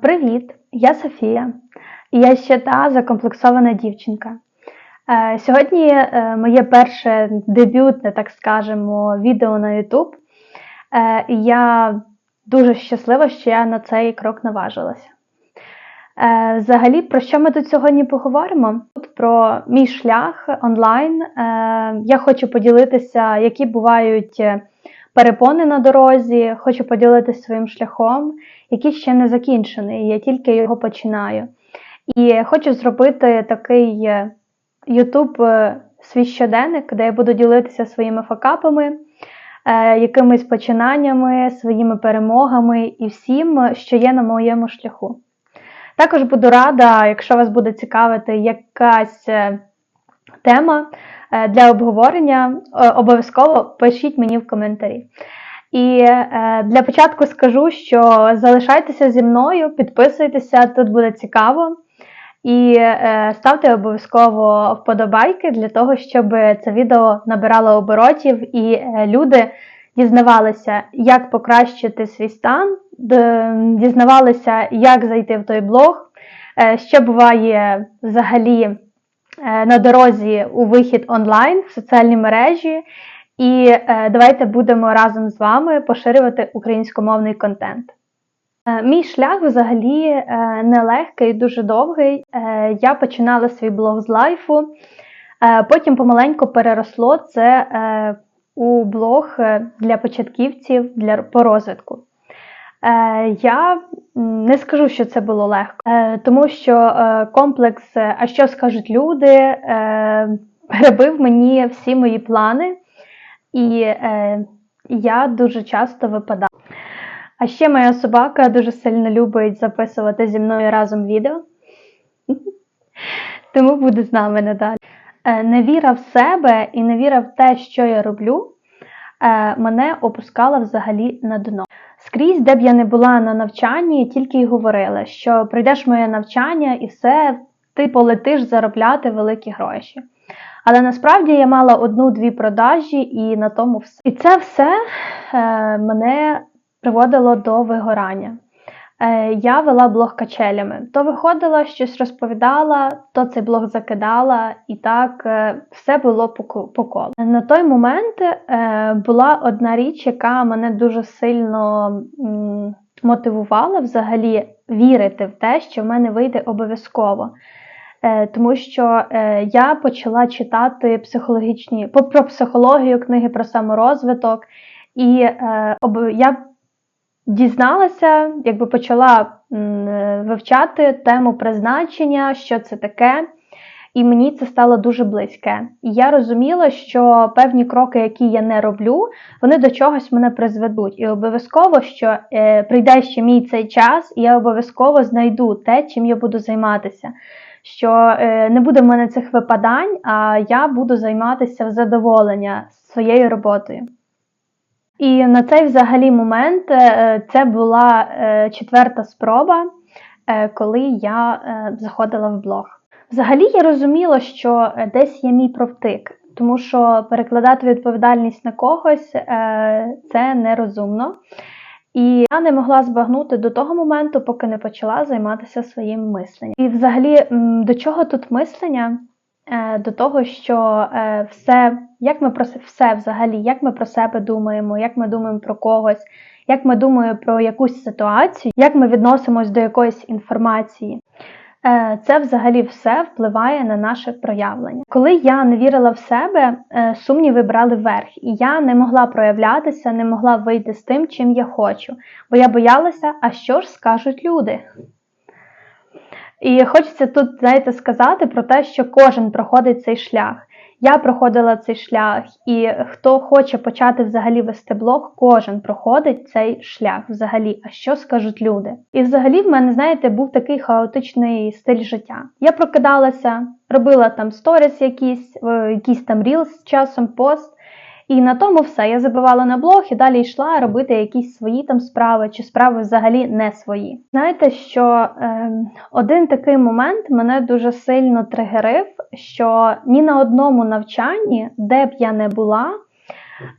Привіт, я Софія, я ще та закомплексована дівчинка. Е, Сьогодні е, моє перше дебютне, так скажемо, відео на YouTube. Е, я дуже щаслива, що я на цей крок наважилася. Взагалі, про що ми тут сьогодні поговоримо? Тут про мій шлях онлайн. Я хочу поділитися, які бувають перепони на дорозі, хочу поділитися своїм шляхом, який ще не закінчений, я тільки його починаю. І хочу зробити такий е, YouTube е, свій щоденник, де я буду ділитися своїми факапами, е, якимись починаннями, своїми перемогами і всім, що є на моєму шляху. Також буду рада, якщо вас буде цікавити якась тема для обговорення, е, обов'язково пишіть мені в коментарі. І е, для початку скажу, що залишайтеся зі мною, підписуйтеся, тут буде цікаво. І е, ставте обов'язково вподобайки для того, щоб це відео набирало оборотів і е, люди дізнавалися, як покращити свій стан, дізнавалися, як зайти в той блог, е, що буває взагалі е, на дорозі у вихід онлайн в соціальні мережі. І е, давайте будемо разом з вами поширювати українськомовний контент. Е, Мій шлях взагалі е, нелегкий, дуже довгий. Е, Я починала свій блог з лайфу, е, потім помаленьку переросло це е, у блог е, для початківців для, по розвитку. Е, Я не скажу, що це було легко, е, тому що е, комплекс е, А що скажуть люди е, перебив мені всі мої плани, і е, я дуже часто випадала. А ще моя собака дуже сильно любить записувати зі мною разом відео, тому буде з нами надалі. Е, Невіра в себе і невіра в те, що я роблю, мене опускала взагалі на дно. Скрізь, де б я не була на навчанні, тільки й говорила, що прийдеш моє навчання і все, ти полетиш заробляти великі гроші. Але насправді я мала одну-дві продажі і на тому все. І це все е, мене приводило до вигорання. Е, я вела блог качелями. То виходила, щось розповідала, то цей блог закидала, і так е, все було по колу. На той момент е, була одна річ, яка мене дуже сильно мотивувала взагалі вірити в те, що в мене вийде обов'язково. Тому що я почала читати психологічні про психологію, книги про саморозвиток, і я дізналася, якби почала вивчати тему призначення, що це таке, і мені це стало дуже близьке. І я розуміла, що певні кроки, які я не роблю, вони до чогось мене призведуть. І обов'язково, що е, прийде ще мій цей час, і я обов'язково знайду те, чим я буду займатися. Що е, не буде в мене цих випадань, а я буду займатися в задоволення своєю роботою. І на цей взагалі момент е, це була е, четверта спроба, е, коли я заходила в блог. Взагалі я розуміла, що десь є мій провтик, тому що перекладати відповідальність на когось це нерозумно. І я не могла збагнути до того моменту, поки не почала займатися своїм мисленням. І взагалі, до чого тут мислення? Е, До того, що е, все, як ми про все взагалі, як ми про себе думаємо, як ми думаємо про когось, як ми думаємо про якусь ситуацію, як ми відносимось до якоїсь інформації. Е, Це взагалі все впливає на наше проявлення. Коли я не вірила в себе, сумніви брали верх, і я не могла проявлятися, не могла вийти з тим, чим я хочу, бо я боялася, а що ж скажуть люди. І хочеться тут, знаєте, сказати про те, що кожен проходить цей шлях. Я проходила цей шлях, і хто хоче почати взагалі вести блог, кожен проходить цей шлях взагалі. А що скажуть люди? І взагалі в мене, знаєте, був такий хаотичний стиль життя. Я прокидалася, робила там сторіс якісь, е, якісь там рілс з часом, пост. І на тому все. Я забивала на блог і далі йшла робити якісь свої там справи, чи справи взагалі не свої. Знаєте, що е, один такий момент мене дуже сильно тригерив, що ні на одному навчанні, де б я не була,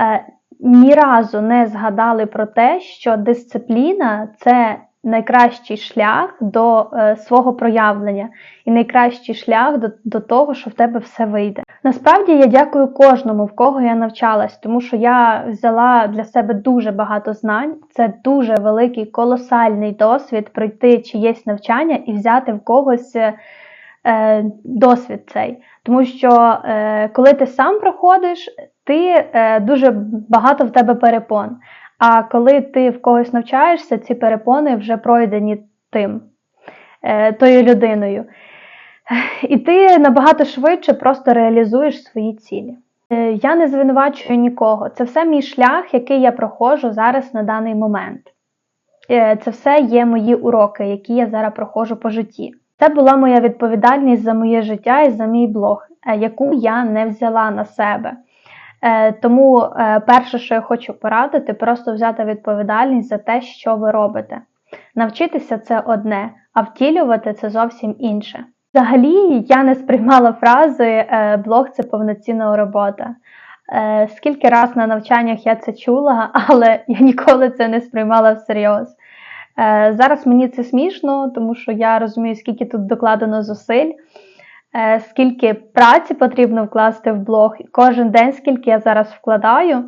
е, ні разу не згадали про те, що дисципліна це найкращий шлях до е, свого проявлення і найкращий шлях до, до того, що в тебе все вийде. Насправді я дякую кожному, в кого я навчалась, тому що я взяла для себе дуже багато знань. Це дуже великий колосальний досвід пройти чиєсь навчання і взяти в когось е, е, досвід цей. Тому що е, коли ти сам проходиш, ти дуже багато в тебе перепон. А коли ти в когось навчаєшся, ці перепони вже пройдені тим, е, тою людиною. І ти набагато швидше просто реалізуєш свої цілі. Е, Я не звинувачую нікого. Це все мій шлях, який я проходжу зараз на даний момент. Е, Це все є мої уроки, які я зараз проходжу по житті. Це була моя відповідальність за моє життя і за мій блог, яку я не взяла на себе. Е, Тому е, перше, що я хочу порадити, просто взяти відповідальність за те, що ви робите. Навчитися це одне, а втілювати це зовсім інше. Взагалі, я не сприймала фрази е, блог це повноцінна робота. Скільки раз на навчаннях я це чула, але я ніколи це не сприймала всерйоз. Зараз мені це смішно, тому що я розумію, скільки тут докладено зусиль, скільки праці потрібно вкласти в блог, і кожен день, скільки я зараз вкладаю.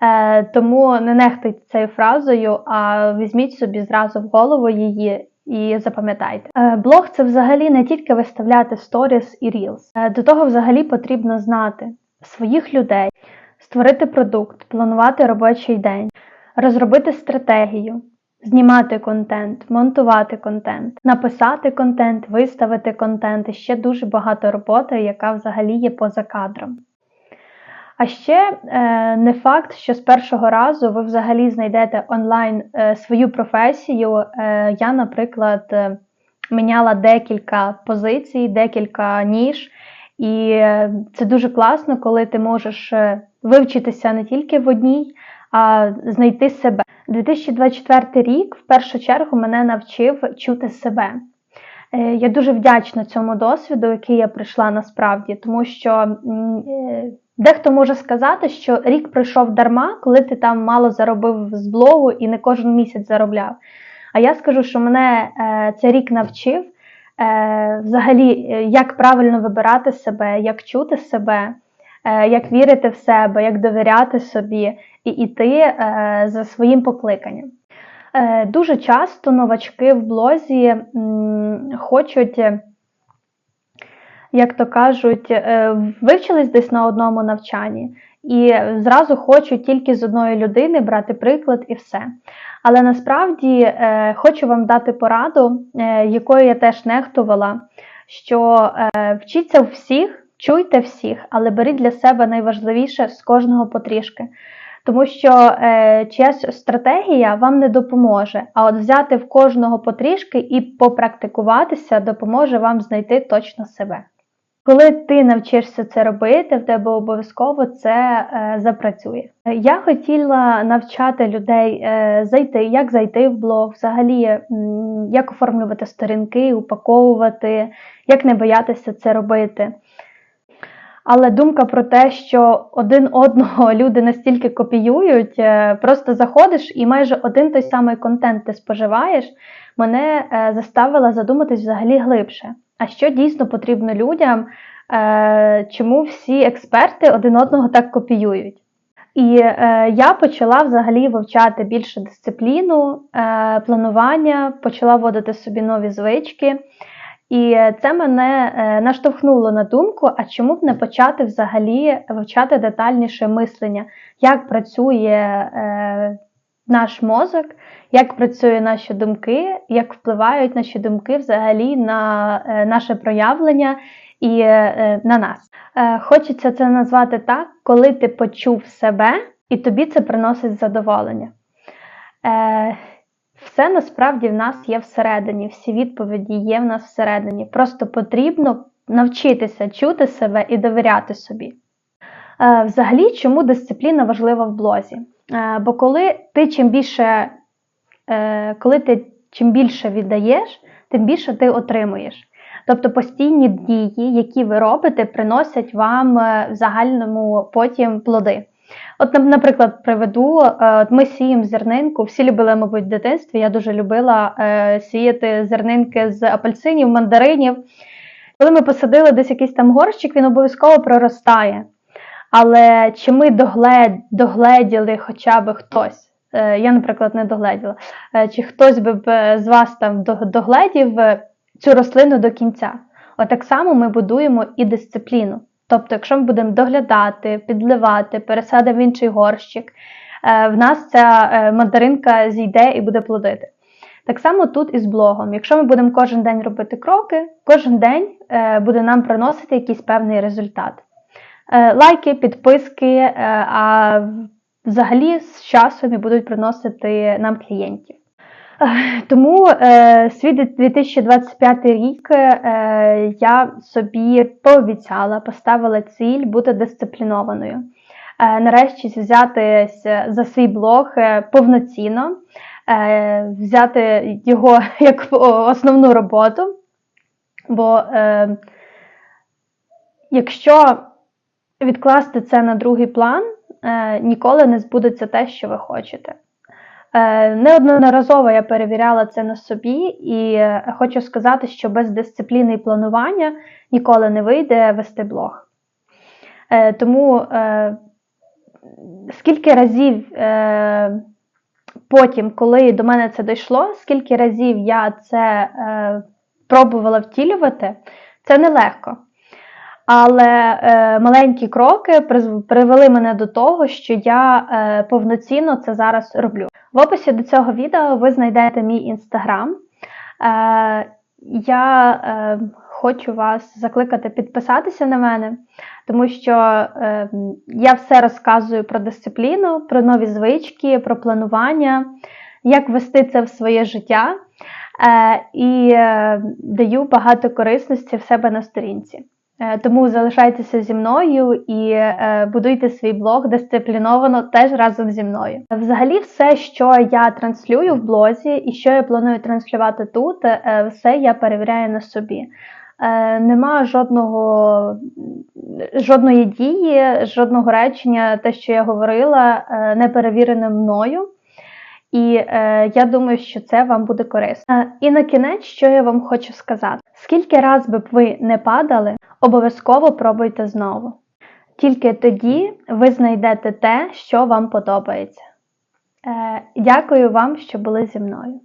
Е, Тому не нехтуйте цією фразою, а візьміть собі зразу в голову її і запам'ятайте. Е, Блог це взагалі не тільки виставляти сторіс і рілс. Е, До того взагалі потрібно знати своїх людей, створити продукт, планувати робочий день, розробити стратегію, знімати контент, монтувати контент, написати контент, виставити контент і ще дуже багато роботи, яка взагалі є поза кадром. А ще е, не факт, що з першого разу ви взагалі знайдете онлайн е, свою професію. Е, я, наприклад, е, міняла декілька позицій, декілька ніж, і е, це дуже класно, коли ти можеш е, вивчитися не тільки в одній, знайти себе. 2024 рік в першу чергу мене навчив чути себе. Е, Я дуже вдячна цьому досвіду, який я пройшла насправді, тому що е, дехто може сказати, що рік пройшов дарма, коли ти там мало заробив з блогу і не кожен місяць заробляв. А я скажу, що мене е, цей рік навчив взагалі, як правильно вибирати себе, як чути себе, як вірити в себе, як довіряти собі і йти е, за своїм покликанням. Е, Дуже часто новачки в блозі хочуть, е, як то кажуть, вивчились десь на одному навчанні і зразу хочуть тільки з одної людини брати приклад і все. Але насправді хочу вам дати пораду, якою я теж нехтувала, що вчіться у всіх, чуйте всіх, але беріть для себе найважливіше з кожного потрішки. Тому що е, чиясь стратегія вам не допоможе, а от взяти в кожного потрішки і попрактикуватися допоможе вам знайти точно себе. Коли ти навчишся це робити, в тебе обов'язково це е, запрацює. Я хотіла навчати людей е, зайти, як зайти в блог, взагалі, як оформлювати сторінки, упаковувати, як не боятися це робити. Але думка про те, що один одного люди настільки копіюють, е, просто заходиш і майже один той самий контент ти споживаєш, мене е, заставила задуматись взагалі глибше. А що дійсно потрібно людям, е, чому всі експерти один одного так копіюють? І е, я почала взагалі вивчати більше дисципліну, е, планування, почала вводити собі нові звички. І це мене е, наштовхнуло на думку, а чому б не почати взагалі вивчати детальніше мислення, як працює е, наш мозок, як працюють наші думки, як впливають наші думки взагалі на е, наше проявлення і е, на нас. Е, Хочеться це назвати так, коли ти почув себе, і тобі це приносить задоволення. Все насправді в нас є всередині, всі відповіді є в нас всередині. Просто потрібно навчитися чути себе і довіряти собі. Е, Взагалі, чому дисципліна важлива в блозі? Е, Бо коли ти чим більше, е, коли ти чим більше віддаєш, тим більше ти отримуєш. Тобто постійні дії, які ви робите, приносять вам в загальному потім плоди. От, наприклад, приведу, е, от ми сіємо зернинку, всі любили, мабуть, в дитинстві. Я дуже любила е, сіяти зернинки з апельсинів, мандаринів. Коли ми посадили десь якийсь там горщик, він обов'язково проростає. Але чи ми доглед, догледіли хоча б хтось? Е, Я, наприклад, не догледіла. Чи хтось би з вас там догледів цю рослину до кінця? Отак само ми будуємо і дисципліну. Тобто, якщо ми будемо доглядати, підливати, пересадимо в інший горщик, е, в нас ця е, мандаринка зійде і буде плодити. Так само тут і з блогом. Якщо ми будемо кожен день робити кроки, кожен день е, буде нам приносити якийсь певний результат. Лайки, підписки, а взагалі з часом і будуть приносити нам клієнтів. Тому е, свій 2025 рік е, я собі пообіцяла, поставила ціль бути дисциплінованою. Е, нарешті взятися за свій блог е, повноцінно, е, взяти його як основну роботу. Бо е, якщо відкласти це на другий план, е, ніколи не збудеться те, що ви хочете. Е, Неодноразово я перевіряла це на собі, і е, хочу сказати, що без дисципліни і планування ніколи не вийде вести блог. Е, Тому скільки разів потім, коли до мене це дійшло, скільки разів я це пробувала втілювати, це нелегко. Але е, маленькі кроки привели мене до того, що я е, повноцінно це зараз роблю. В описі до цього відео ви знайдете мій інстаграм. Е, я е, хочу вас закликати підписатися на мене, тому що е, я все розказую про дисципліну, про нові звички, про планування, як вести це в своє життя е, і е, даю багато корисності в себе на сторінці. Е, Тому залишайтеся зі мною і е, будуйте свій блог дисципліновано теж разом зі мною. Взагалі, все, що я транслюю в блозі і що я планую транслювати тут, е, все я перевіряю на собі. Нема жодного, жодної дії, жодного речення, те, що я говорила, не перевірене мною. І е, я думаю, що це вам буде корисно. І на кінець, що я вам хочу сказати: скільки раз би ви не падали, обов'язково пробуйте знову. Тільки тоді ви знайдете те, що вам подобається. Е, дякую вам, що були зі мною.